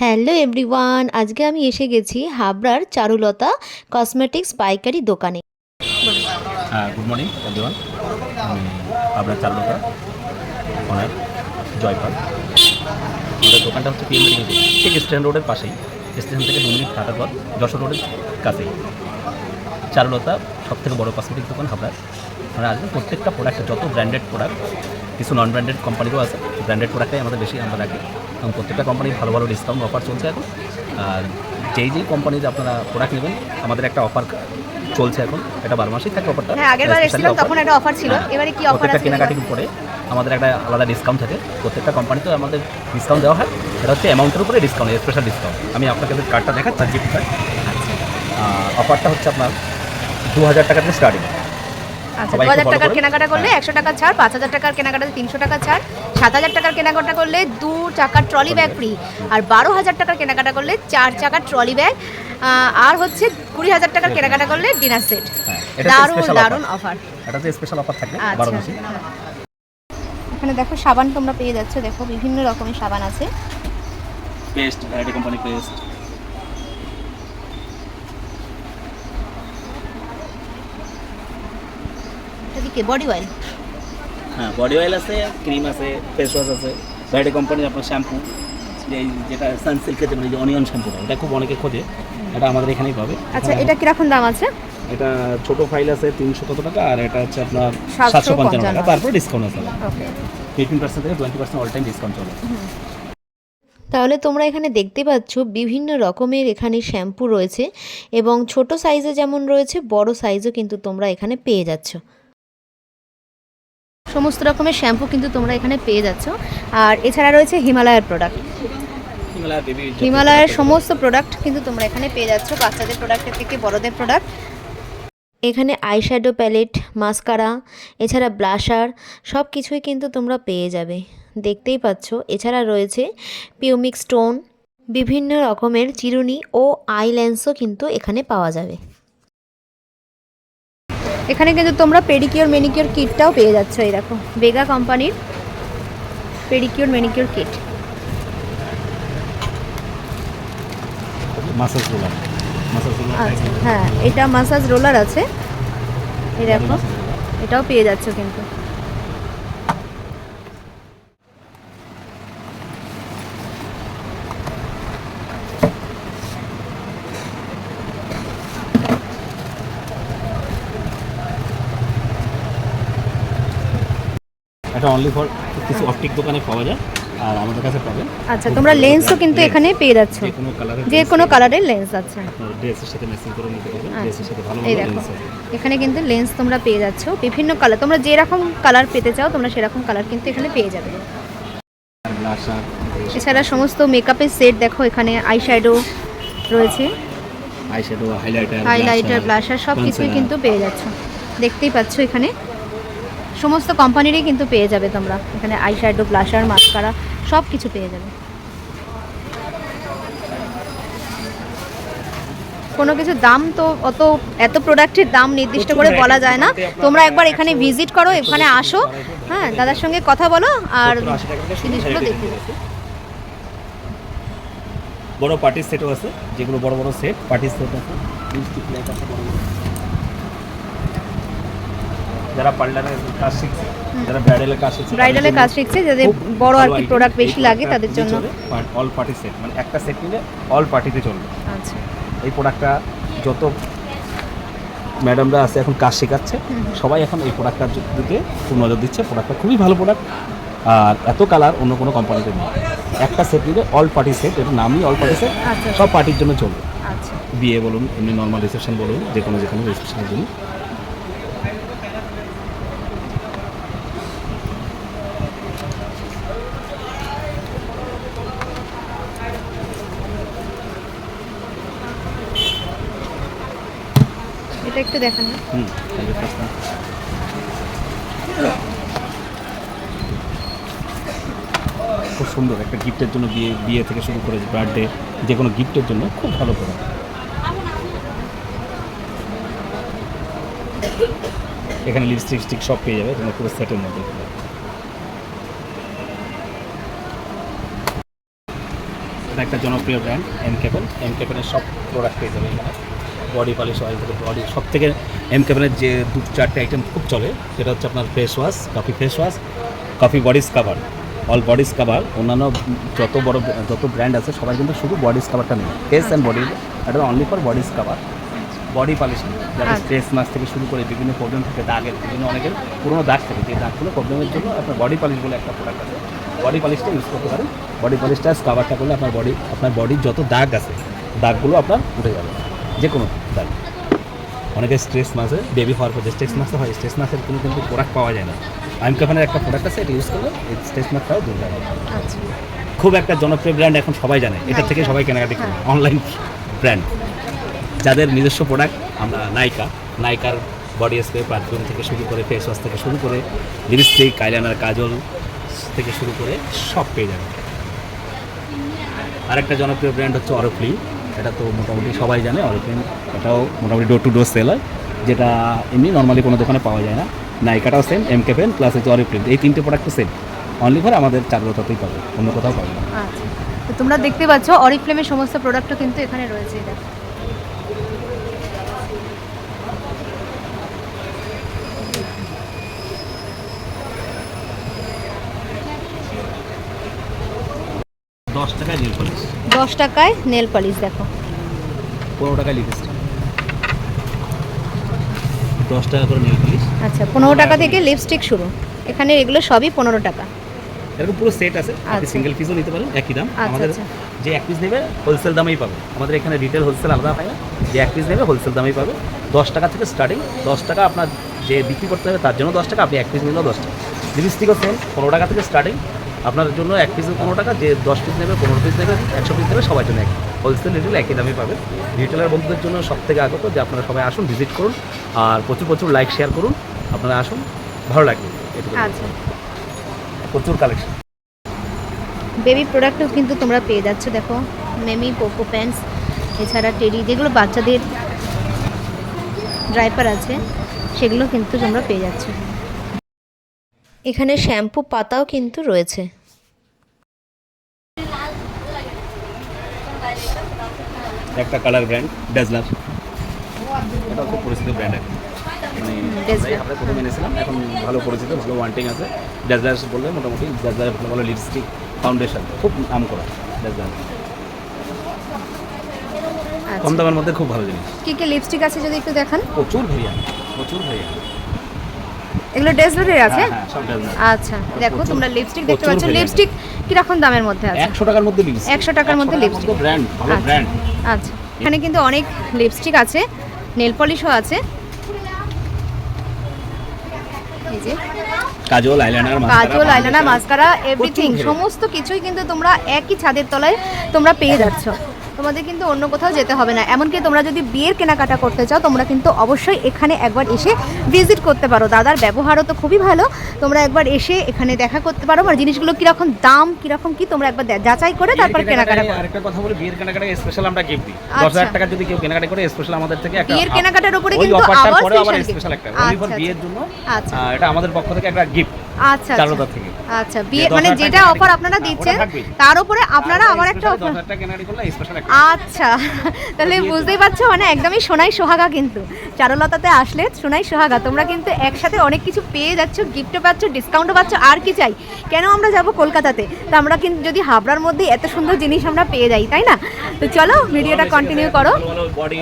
Hello everyone, আজকে আমি এসে গেছি হাবড়ার চারুলতা কসমেটিক্স পাইকারি দোকানে। হ্যাঁ গুড মর্নিং এভরিওয়ান আমি আপনার চালুকা ওনার জয়পাল। আমাদের দোকানটা হচ্ছে পিএম ঠিক স্টেশন রোডের পাশেই। স্টেশন থেকে দু মিনিট হাঁটার পর যশোর রোডের কাছেই। চারুলতা সব থেকে বড় কসমেটিক দোকান হাবড়ার। আমরা আসবেন প্রত্যেকটা প্রোডাক্ট যত ব্র্যান্ডেড প্রোডাক্ট কিছু নন ব্র্যান্ডেড কোম্পানিরও আছে ব্র্যান্ডেড প্রোডাক্টটাই আমাদের বেশি আমরা রাখি প্রত্যেকটা কোম্পানির ভালো ভালো ডিসকাউন্ট অফার চলছে এখন। আর যেই যেই কোম্পানিতে আপনারা প্রোডাক্ট নেবেন আমাদের একটা অফার চলছে এখন এটা বারো মাসেই থাকে অফারটা হ্যাঁ এসেছিলাম তখন একটা অফার ছিল। এবারে কি অফার প্রত্যেকটা আছে? কেনাকাটির উপরে আমাদের একটা আলাদা ডিসকাউন্ট থাকে। প্রত্যেকটা কোম্পানিতেও আমাদের ডিসকাউন্ট দেওয়া হয়। এটা হচ্ছে অ্যামাউন্টের উপরে ডিসকাউন্ট স্পেশাল ডিসকাউন্ট আমি আপনাকে কার্ডটা দেখাচ্ছি অফারটা হচ্ছে আপনার দু হাজার টাকা থেকে স্টার্টিং আচ্ছা দু হাজার টাকার কেনাকাটা করলে হ্যাঁ। একশো টাকা ছাড় পাঁচ হাজার টাকার কেনাকাটাতে তিনশো টাকা ছাড়। সাত হাজার টাকার কেনাকাটা করলে দু চাকার ট্রলি ব্যাগ ফ্রি আর বারো হাজার টাকার কেনাকাটা করলে চার চাকার ট্রলি ব্যাগ। আর হচ্ছে কুড়ি হাজার টাকার কেনাকাটা করলে ডিনার সেট হ্যাঁ দারুণ দারুণ অফার এটা তো স্পেশাল অফার থাকবে আচ্ছা এখানে দেখো সাবান তোমরা পেয়ে যাচ্ছ। দেখো বিভিন্ন রকমের সাবান আছে। পেস্ট ভ্যারাইটি কোম্পানি পেস্ট এদিকে বডি অয়েল হ্যাঁ বডি অয়েল আছে ক্রিম আছে ফেস ওয়াশ আছে ভ্যারাইটি কোম্পানির আপনার শ্যাম্পু এই যেটা সানসিল্কের যে অনিয়ন শ্যাম্পুটা এটা খুব অনেকে খোঁজে এটা আমাদের এখানেই পাবে। আচ্ছা এটা কীরকম দাম আছে? এটা ছোট ফাইল আছে তিনশো কত টাকা আর এটা হচ্ছে আপনার সাতশো পঞ্চান্ন টাকা। তারপরে ডিসকাউন্ট আছে। ওকে এইটিন পার্সেন্ট থেকে twenty percent all time discount চলে। তাহলে তোমরা এখানে দেখতে পাচ্ছ বিভিন্ন রকমের এখানে শ্যাম্পু রয়েছে এবং ছোট সাইজে যেমন রয়েছে বড় সাইজও কিন্তু তোমরা এখানে পেয়ে যাচ্ছ। সমস্ত রকমের শ্যাম্পু কিন্তু তোমরা এখানে পেয়ে যাচ্ছ। আর এছাড়া রয়েছে হিমালয়ের প্রোডাক্ট হিমালয়ের সমস্ত প্রোডাক্ট কিন্তু তোমরা এখানে পেয়ে যাচ্ছ বাচ্চাদের প্রোডাক্টের থেকে বড়দের প্রোডাক্ট এখানে আইশ্যাডো প্যালেট মাস্কারা এছাড়া ব্লাশার সব কিছুই কিন্তু তোমরা পেয়ে যাবে। দেখতেই পাচ্ছ এছাড়া রয়েছে পিউমিক স্টোন বিভিন্ন রকমের চিরুনি ও আইল্যান্সও কিন্তু এখানে পাওয়া যাবে। এখানে কিন্তু তোমরা পেডিকিওর মেনিকিওর কিটটাও পেয়ে যাচ্ছ এই দেখো। বেগা কোম্পানির pedicure manicure kit massage roller হ্যাঁ এটা মাসাজ রোলার আছে। এই দেখো এটাও পেয়ে যাচ্ছ কিন্তু। এটা অনলি ফর কিছু অপটিক দোকানে পাওয়া যায় আর আমাদের কাছে পাবেন। আচ্ছা তোমরা লেন্সও কিন্তু এখানে পেয়ে যাচ্ছ। যে কোনো কালারের যে কোনো কালারের লেন্স আছে ড্রেসের সাথে ম্যাচিং করে নিতে পারবেন আচ্ছা। ড্রেসের সাথে ভালো লেন্স এখানে কিন্তু লেন্স তোমরা পেয়ে যাচ্ছ বিভিন্ন কালার তোমরা যেরকম কালার পেতে চাও তোমরা সেরকম কালার কিন্তু এখানে পেয়ে যাবে। এছাড়া সমস্ত মেকআপের সেট দেখো এখানে আইশ্যাডো রয়েছে। আইশ্যাডো হাইলাইটার হাইলাইটার ব্লাশার সব কিছুই কিন্তু পেয়ে যাচ্ছ। দেখতেই পাচ্ছ এখানে। সমস্ত কোম্পানিরই কিন্তু পেয়ে যাবে তোমরা। এখানে আইশ্যাডো ব্লাশার মাস্কারা সব কিছু পেয়ে যাবে। কোনো কিছু দাম তো অত এত প্রোডাক্টের দাম নির্দিষ্ট করে বলা যায় না। তোমরা একবার এখানে ভিজিট করো এখানে আসো। হ্যাঁ দাদার সঙ্গে কথা বলো আর জিনিসগুলো দেখে বড় পার্টির সেটও আছে যেগুলো বড় বড় সেট পার্টির সেট আছে লিপস্টিক লাইট আছে বড় বড়। যারা পার্লারের কাজ শিখছে যারা ব্রাইডালের কাজ শিখছে ব্রাইডালের কাজ শিখছে যাদের বড় আর কি প্রোডাক্ট বেশি লাগে তাদের জন্য অল পার্টি সেট মানে একটা সেট নিলে অল পার্টিতে চলবে। আচ্ছা। এই প্রোডাক্টটা যত ম্যাডামরা আছে এখন কাজ শেখাচ্ছে সবাই এখন এই প্রোডাক্টটার দিকে খুব নজর দিচ্ছে। প্রোডাক্টটা খুবই ভালো প্রোডাক্ট আর এত কালার অন্য কোনো কোম্পানিতে নেই। একটা সেট নিলে অল পার্টি সেট এর নামই অল পার্টি সেট সব পার্টির জন্য চলবে। আচ্ছা। বিয়ে বলুন এমনি নর্মাল রিসেপশন বলুন যে কোনো যে কোনো রিসেপশনের জন্য। এটা একটু দেখান. খুব সুন্দর একটা গিফটের জন্য বিয়ে বিয়ে থেকে শুরু করে বার্থডে যে কোনো গিফটের জন্য খুব ভালো প্রোডাক্ট এখানে লিপস্টিক স্টিক সব পেয়ে যাবে তোমার পুরো সেটের মধ্যে। একটা জনপ্রিয় ব্র্যান্ড এম কেপেন এম কেপেনের সব প্রোডাক্ট পেয়ে যাবে এখানে। বডি পালিশ অয়েল থেকে বডি সব থেকে এম কেপেনের যে দু চারটে আইটেম খুব চলে সেটা হচ্ছে আপনার face wash coffee face wash coffee bodies cover all body cover অন্যান্য যত বড় যত ব্র্যান্ড আছে সবাই কিন্তু শুধু বডি কাভারটা নেই ফেস অ্যান্ড বডি এটা only for body scrubber body polish যাদের। স্ট্রেস মাস থেকে শুরু করে বিভিন্ন প্রবলেম থাকে দাগের বিভিন্ন অনেকের পুরোনো দাগ থাকে যে দাগগুলো প্রবলেমের জন্য আপনার বডি পালিশ বলে একটা প্রোডাক্ট আছে। বডি পালিশটা ইউজ করতে পারেন। বডি পালিশটা স্কাবারটা করলে আপনার বডি আপনার বডির যত দাগ আছে দাগগুলো আপনার উঠে যাবে। যে কোনো দাগ অনেকে স্ট্রেস মাসে বেবি হওয়ার পর যে স্ট্রেস মাসে হয় স্ট্রেস মাসের কোনো কিন্তু প্রোডাক্ট পাওয়া যায় না। আইম কাফানের একটা প্রোডাক্ট আছে এটা ইউজ করলে এই স্ট্রেস মাসটাও দূর যাবে আচ্ছা। খুব একটা জনপ্রিয় ব্র্যান্ড এখন সবাই জানে। এটা থেকে সবাই কেনাকাটি করে। অনলাইন ব্র্যান্ড যাদের নিজস্ব প্রোডাক্ট আমরা নাইকা নাইকার বডি স্প্রে পারফিউম থেকে শুরু করে ফেস ওয়াশ থেকে শুরু করে লিপস্টিক আইলাইনার কাজল থেকে শুরু করে সব পেয়ে যাবে আর একটা জনপ্রিয় ব্র্যান্ড হচ্ছে অরফ্লি এটা তো মোটামুটি সবাই জানে অরফ্লিন এটাও মোটামুটি ডোর টু ডোর সেল হয়, যেটা এমনি নর্মালি কোনো দোকানে পাওয়া যায় না। নাইকাটাও সেম এম কেপেন প্লাস হচ্ছে অরিফ্লিন এই তিনটে প্রোডাক্টও সেম অনলি ফর আমাদের চারুলতাতেই পাবে, অন্য কোথাও পাবে না। আচ্ছা। তোমরা দেখতে পাচ্ছ অরিফ্লেমের সমস্ত প্রোডাক্টও কিন্তু এখানে রয়েছে এটা দশ টাকায় নীল পলিশ দশ টাকায় নেল পলিশ দেখো। পনেরো টাকায় লিপস্টিক দশ টাকা করে নীল পলিশ আচ্ছা পনেরো টাকা থেকে লিপস্টিক শুরু। এখানে এগুলো সবই পনেরো টাকা। এরকম পুরো সেট আছে। আপনি আচ্ছা। সিঙ্গেল পিসও নিতে পারেন একই দাম। আচ্ছা, আমাদের আচ্ছা। যে এক পিস নেবে হোলসেল দামেই পাবে। আমাদের এখানে রিটেল হোলসেল আলাদা পায় না। যে এক পিস নেবে হোলসেল দামেই পাবে। দশ টাকা থেকে স্টার্টিং দশ টাকা আপনার যে বিক্রি করতে হবে তার জন্য দশ টাকা। আপনি এক পিস নিলেও দশ টাকা। লিপস্টিকও সেম পনেরো টাকা থেকে স্টার্টিং আপনার জন্য এক পিস পনেরো টাকা যে দশ পিস নেবে পনেরো পিস নেবে একশো পিস নেবে সবার জন্য একই হোলসেল রিটেল একই দামে পাবে রিটেলার বন্ধুদের জন্য সব থেকে আগত যে আপনারা সবাই আসুন ভিজিট করুন আর প্রচুর প্রচুর লাইক শেয়ার করুন। আপনারা আসুন ভালো লাগবে আচ্ছা। প্রচুর কালেকশন বেবি প্রোডাক্টও কিন্তু তোমরা পেয়ে যাচ্ছ দেখো। মেমি পোকো প্যান্টস এছাড়া টেডি যেগুলো বাচ্চাদের ড্রাইপার আছে সেগুলো কিন্তু তোমরা পেয়ে যাচ্ছ। এখানে শ্যাম্পু পাতাও কিন্তু রয়েছে। একটা কালার ব্র্যান্ড ডেজলার এটা খুব পরিচিত ব্র্যান্ড মানে। আমরা প্রথমে এনেছিলাম এখন ভালো পরিচিত ভালো ওয়ান্টিং আছে। ডেজলার বললে মোটামুটি ডেজলার ভালো ভালো লিপস্টিক ফাউন্ডেশন খুব নাম করা ডেজলার কম আচ্ছা দামের মধ্যে খুব ভালো জিনিস। কি কি লিপস্টিক আছে যদি একটু দেখান? প্রচুর ভেরিয়ান প্রচুর ভেরিয়ান এগুলো ডেজলারের আছে? হ্যাঁ হ্যাঁ আচ্ছা দেখো তোমরা লিপস্টিক দেখতে পাচ্ছ। লিপস্টিক কীরকম দামের মধ্যে আছে? একশো টাকার মধ্যে লিপস্টিক 100 টাকার মধ্যে lipstick। ব্র্যান্ড ভালো আচ্ছা। ব্র্যান্ড আচ্ছা। এখানে কিন্তু অনেক লিপস্টিক আছে নেল পলিশও আছে। এই যে। Kajal eyeliner kajal eyeliner mascara everything সমস্ত কিছুই কিন্তু তোমরা একই ছাদের তলায় তোমরা পেয়ে যাচ্ছ। তোমাদের কিন্তু অন্য কোথাও যেতে হবে না। এমনকি তোমরা যদি বিয়ের কেনাকাটা করতে চাও তোমরা কিন্তু অবশ্যই এখানে একবার এসে ভিজিট করতে পারো। দাদার ব্যবহারও তো খুবই ভালো। তোমরা একবার এসে এখানে দেখা করতে পারো। আর জিনিসগুলো কীরকম দাম কীরকম কি তোমরা একবার যাচাই করে তারপর কেনাকাটা করো। আরেকটা কথা বলি বিয়ের কেনাকাটা স্পেশাল আমরা গিফট দিই। আচ্ছা। দশ হাজার টাকা যদি কেউ কেনাকাটা করে স্পেশাল আমাদের থেকে একটা বিয়ের কেনাকাটার উপরে কিন্তু আবার। স্পেশাল একটা আচ্ছা, বিয়ের জন্য আচ্ছা। এটা আমাদের পক্ষ থেকে একটা গিফট আচ্ছা আচ্ছা। থেকে। আচ্ছা বিয়ে মানে যেটা অফার আপনারা দিচ্ছেন তার উপরে আপনারা আবার একটা অফার আচ্ছা তাহলে বুঝতেই পারছ মানে একদমই সোনাই সোহাগা কিন্তু। চারুলতাতে আসলে সোনাই সোহাগা তোমরা কিন্তু একসাথে অনেক কিছু পেয়ে যাচ্ছ গিফটও পাচ্ছ ডিসকাউন্টও পাচ্ছ আর কি চাই। কেন আমরা যাব কলকাতাতে? তো আমরা কিন্তু যদি হাবড়ার মধ্যে এত সুন্দর জিনিস আমরা পেয়ে যাই তাই না? তো চলো ভিডিওটা কন্টিনিউ করো। বডি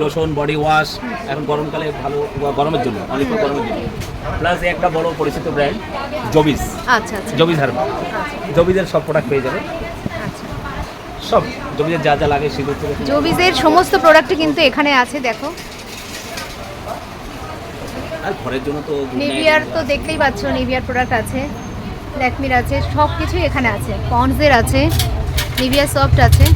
লোশন বডি ওয়াশ এখন গরমকালে ভালো গরমের জন্য অনেক গরমের জন্য। প্লাস একটা বড় পরিচিত ব্র্যান্ড জবিস। আচ্ছা আচ্ছা। জবিস হারবাল জবিজের সব প্রোডাক্ট পেয়ে যাবে। আচ্ছা। সব। জবিজের যা যা লাগে থেকে। জবিজের সমস্ত প্রোডাক্টই কিন্তু এখানে আছে দেখো। আর ঘরের জন্য তো নিভিয়ার তো দেখতেই পাচ্ছ নিভিয়ার প্রোডাক্ট আছে। ল্যাকমির আছে সব কিছুই এখানে আছে। পন্ডসের আছে নিভিয়া সফট আছে।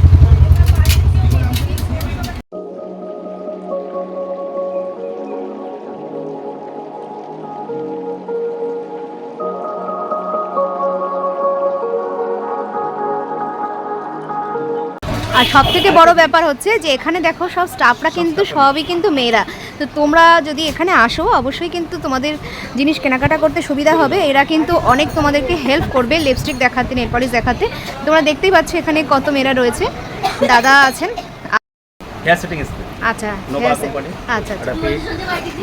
আর সব থেকে বড় ব্যাপার হচ্ছে যে এখানে দেখো সব স্টাফরা কিন্তু সবই কিন্তু মেয়েরা। তো তোমরা যদি এখানে আসো অবশ্যই কিন্তু তোমাদের জিনিস কেনাকাটা করতে সুবিধা হবে। এরা কিন্তু অনেক তোমাদেরকে হেল্প করবে লিপস্টিক দেখাতে নেল পলিশ দেখাতে। তোমরা দেখতেই পাচ্ছ এখানে কত মেয়েরা রয়েছে। দাদা আছেন। হেয়ার সেটিং স্প্রে আচ্ছা নোভা কোম্পানি আচ্ছা আচ্ছা।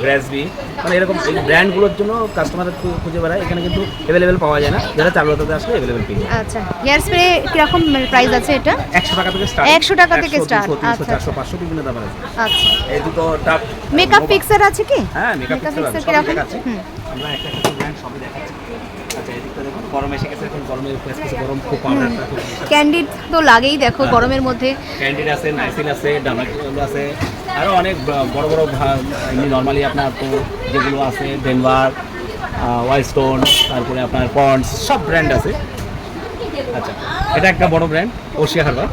গ্র্যাসবি মানে এরকম এই ব্র্যান্ডগুলোর জন্য কাস্টমার খুঁজে বেড়ায়। এখানে কিন্তু অ্যাভেলেবেল পাওয়া যায় না। যারা চারুলতাতে আসলে অ্যাভেলেবেল পেয়ে যায়। আচ্ছা হেয়ার স্প্রে কীরকম প্রাইস আছে এটা? একশো টাকা থেকে স্টার্ট 100 টাকা থেকে তিনশো আচ্ছা, চারশো পাঁচশো বিভিন্ন দামের আছে। আচ্ছা। এই দুটো ডাব মেকআপ ফিক্সার আছে কি? হ্যাঁ মেকআপ ফিক্সার। আমরা একটা একটা ব্র্যান্ড সবই দেখাচ্ছি। দেখুন গরম এসে গেছে এখন গরমের ফেস কিছু গরম খুব পাউডারটা খুব ক্যান্ডিড তো লাগেই দেখো হ্যাঁ। গরমের মধ্যে। ক্যান্ডিড আছে নাইসিল আছে ডামাকিল আছে আরও অনেক বড় বড় এমনি নর্মালি আপনার তো যেগুলো আছে ডেনভার ওয়াইস্টোন তারপরে আপনার পন্ডস সব ব্র্যান্ড আছে। আচ্ছা এটা একটা বড় ব্র্যান্ড ওশিয়া হারবার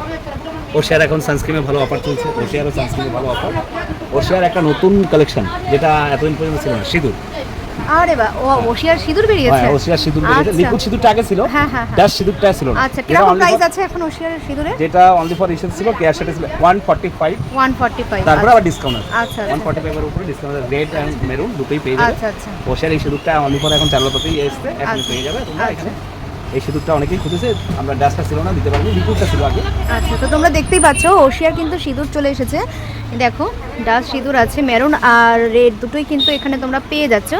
ওশিয়ার এখন সানস্ক্রিমে ভালো অফার চলছে ওশিয়ারও সানস্ক্রিমে ভালো অফার ওশিয়ার একটা নতুন কালেকশন যেটা এতদিন পর্যন্ত ছিল না সিঁদুর। আরে বা ও ওশিয়ার সিঁদুর বেরিয়েছে? হ্যাঁ ওশিয়ার সিঁদুর। লিকুইড সিঁদুরটা আগে ছিল। হ্যাঁ, হ্যাঁ, হ্যাঁ। সিঁদুরটা ছিল না। আচ্ছা কীরকম প্রাইস আছে এখন ওশিয়ার সিঁদুরে? যেটা অনলি ফর রিসেন্ট ছিল সেটা তারপরে আবার ডিসকাউন্ট আছে। আচ্ছা উপরে ডিসকাউন্ট রেড মেরুন দুটোই পেয়ে যাবে। আচ্ছা আচ্ছা। ওশিয়ার এই সিঁদুরটা অনলি ফর এখন চারুলতাতেই এসছে। এখন। পেয়ে যাবে তোমরা। এখানে। এই সিঁদুরটা অনেকেই খুঁজেছে। আমরা ডাস্টটা ছিল না দিতে পারিনি। লিকুইডটা ছিল আগে। আচ্ছা তো তোমরা দেখতেই পাচ্ছ ওশিয়ার কিন্তু সিঁদুর চলে এসেছে। দেখো ডাস্ট সিঁদুর আছে মেরুন আর রেড দুটোই কিন্তু এখানে তোমরা পেয়ে যাচ্ছ।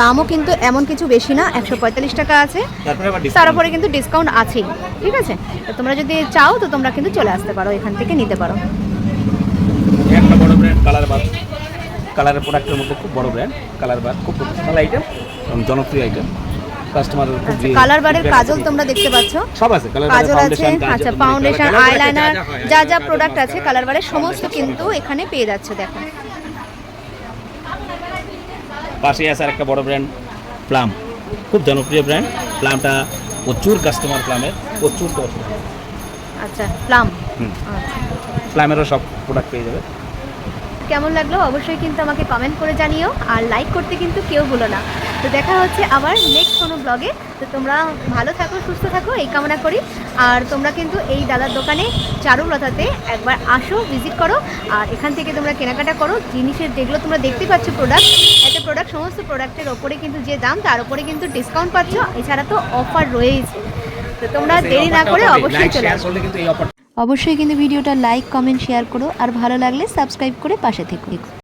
দামও কিন্তু এমন কিছু বেশি না একশো পঁয়তাল্লিশ টাকা আছে। তারপরে তার উপরে কিন্তু ডিসকাউন্ট আছেই ঠিক আছে? তো তোমরা যদি চাও তো তোমরা কিন্তু চলে আসতে পারো এখান থেকে নিতে পারো। একটা বড় ব্র্যান্ড কালার বার কালারের প্রোডাক্টের মধ্যে খুব বড় ব্র্যান্ড কালার বার খুব প্রফেশনাল আইটেম এবং জনপ্রিয় আইটেম কাস্টমার খুব কালার বারের কাজল তোমরা দেখতে পাচ্ছ? সব আছে কালার কাজল আছে আচ্ছা ফাউন্ডেশন আইলাইনার যা যা প্রোডাক্ট আছে কালার বারের সমস্ত কিন্তু এখানে পেয়ে যাচ্ছে দেখো। পাশে আছে আর একটা বড় ব্র্যান্ড প্লাম খুব জনপ্রিয় ব্র্যান্ড প্লামটা প্রচুর কাস্টমার প্লামের প্রচুর। আচ্ছা প্লাম হুম। প্লামেরও সব প্রোডাক্ট পেয়ে যাবে। কেমন লাগল অবশ্যই কিন্তু আমাকে কমেন্ট করে জানিও আর লাইক করতে কিন্তু কেউ ভুলো না। তো দেখা হচ্ছে আবার নেক্সট কোনো ব্লগে তো তোমরা ভালো থাকো সুস্থ থাকো এই কামনা করি। আর তোমরা কিন্তু এই দাদার দোকানে চারুলতাতে একবার আসো ভিজিট করো আর এখান থেকে তোমরা কেনাকাটা করো। জিনিসের যেগুলো তোমরা দেখতে পাচ্ছ প্রোডাক্ট একটা প্রোডাক্ট সমস্ত প্রোডাক্টের ওপরে কিন্তু যে দাম তার উপরে কিন্তু ডিসকাউন্ট পাচ্ছ। এছাড়া তো অফার রয়েছে তো তোমরা দেরি না করে অবশ্যই চলে আসো। অবশ্যই কিন্তু ভিডিওটা লাইক কমেন্ট শেয়ার করো। আর ভালো লাগলে সাবস্ক্রাইব করে পাশে থেকো।